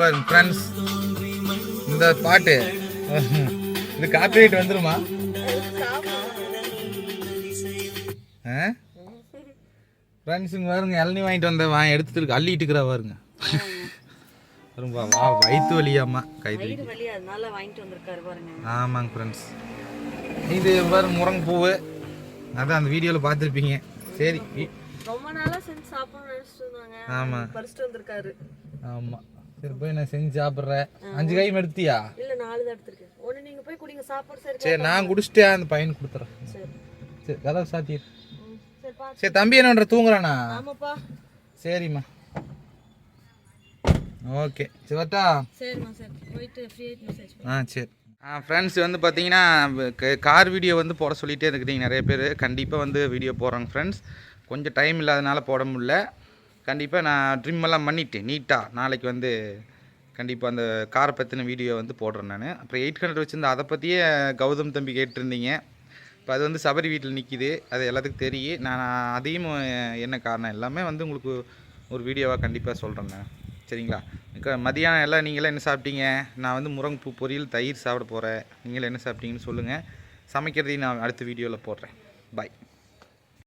பாருங்க ஃப்ரெண்ட்ஸ் இந்த பாட்டு. இது காப்பிரைட் வந்துருமா? ஆ? ஃப்ரெண்ட்ஸ் இங்கே பாருங்க இளநீ வாங்கிட்டு வந்தேன் வா எடுத்துட்டு இருக்கு அள்ளிட்டு இருக்கிறா பாருங்க. பாருங்க வா வயிற்று வலியாம்மா பாருங்க. ஆமாங்க ஃப்ரெண்ட்ஸ் இது பாருங்க முருங்கை பூவு அதான் அந்த வீடியோவில் பார்த்துருப்பீங்க. சரி ரொம்ப நாளா செஞ்சு சாப்பிடணும்னு நினைச்சிட்டு இருந்தாங்க. ஆமா. பறிச்சுட்டு வந்திருக்காரு. ஆமாம் சரி போய் நான் செஞ்சு சாப்பிட்றேன். அஞ்சு கையும் எடுத்தியா? இல்ல நாலு தான் எடுத்திருக்கேன். ஒண்ணு நீங்க போய் குடிங்க சாப்பாடு சரி சரி நான் குடிச்சிட்டே அந்த பையனுக்கு கொடுத்துறேன். சரி. சரி கதவை சாத்திடு சரி தம்பி என்ன பண்ணுற தூங்குறானா? ஆமாப்பா. சரிம்மா. ஓகே. சரி வரட்டா? சரிம்மா சரி. போயிட்டு ஃப்ரீ ஆயிட்டு மெசேஜ் ஆ சரி. ஃப்ரெண்ட்ஸ் வந்து பார்த்தீங்கன்னா கார் வீடியோ வந்து போட சொல்லிகிட்டே இருக்கிறீங்க நிறைய பேர். கண்டிப்பாக வந்து வீடியோ போடுறாங்க ஃப்ரெண்ட்ஸ் கொஞ்சம் டைம் இல்லாதனால போட முடியல. கண்டிப்பாக நான் ட்ரிம் எல்லாம் பண்ணிவிட்டு நீட்டாக நாளைக்கு வந்து கண்டிப்பாக அந்த காரை பற்றின வீடியோ வந்து போடுறேன் நான். அப்புறம் எயிட் ஹண்ட்ரட் வச்சுருந்தா அதை பற்றியே கௌதம் தம்பி கேட்டிருந்தீங்க. இப்போ அது வந்து சபரி வீட்டில் நிற்கிது அது எல்லாத்துக்கும் தெரியும். நான் அதையும் என்ன காரணம்? எல்லாமே வந்து உங்களுக்கு ஒரு வீடியோவாக கண்டிப்பாக சொல்கிறேன் சரிங்களா? மதியானம் எல்லாம் நீங்களாம் என்ன சாப்பிட்டீங்க? நான் வந்து முருங்கைப்பூ பொரியல் தயிர் சாப்பிட போகிறேன் நீங்களும் என்ன சாப்பிட்டீங்கன்னு சொல்லுங்கள் சமைக்கிறதையும் நான் அடுத்த வீடியோவில் போடுறேன். பாய்